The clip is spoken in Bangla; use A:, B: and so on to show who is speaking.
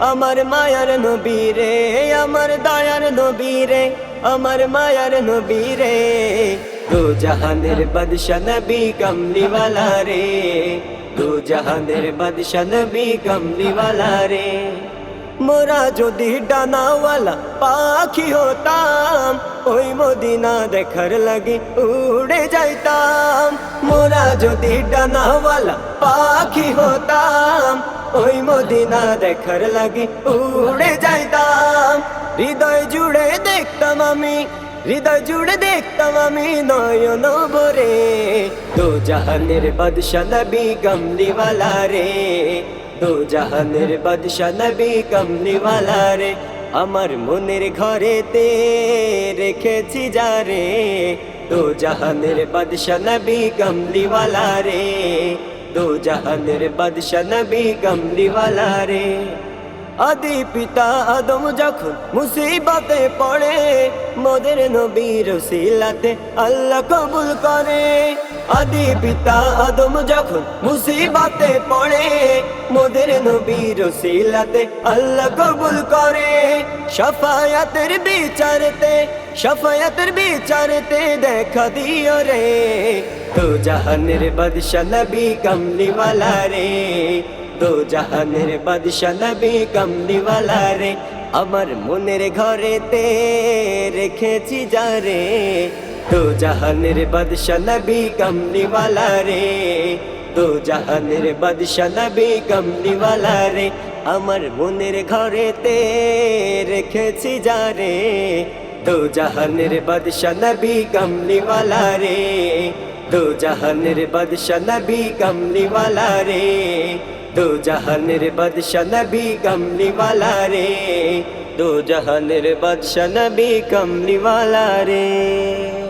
A: আমার মায়ার নবী রে, আমার দয়ার নবী রে, আমার মায়ার নবী রে। দো জাহানের বাদশা নবী কমলিওয়ালা রে দো জাহানের বাদশা নবী কমলিওয়ালা রে। মোরা যদি ডানাওয়ালা পাখি হতাম, ওই মদিনা দেখার লাগি উড়ে যাইতাম। মোরা যদি ডানাওয়ালা পাখি হতাম, ওই মদিনা দেখার লাগি উড়ে যাইতাম। হৃদয় জুড়ে দেখতাম আমি, হৃদয় জুড়ে দেখতাম আমি নয়ন ভরে। দো জাহানের বাদশা নবী কমলিওয়ালা রে দো জাহানের বাদশা নবী রে, আমার মনের ঘরেতে রেখেছি যারে দো জাহানের বাদশা নবী কমলিওয়ালা রে, দো জাহানের বাদশা নবী কমলিওয়ালা রে। আদি পিতা আদম যখন মুসিবতে পড়ে, মোদের নবীর সিলাতে আল্লাহ কবুল করে। আদি পিতা আদম যখন মুসিবতে পড়ে, মোদের নবীর সিলাতে আল্লাহ কবুল করে। সাফায়াতের বিচারতে সাফায়াতের বিচারতে দেখা দিও রে। তো জাহানের বাদশা নবী কমলিওয়ালা রে। দো জাহানের বাদশা নবী কমলিওয়ালা রে। আমার মনের ঘরেতে রেখেছি যারে দো জাহানের বাদশা নবী কমলিওয়ালা রে দো জাহানের বাদশা নবী কমলিওয়ালা রে আমার মনের ঘরেতে রেখেছি যারে দো জাহানের বাদশা নবী কমলিওয়ালা রে দো জাহানের বাদশা নবী কমলিওয়ালা রে দো জাহানের বাদশা নবী কমলিওয়ালা রে দো জাহানের বাদশা নবী কমলিওয়ালা রে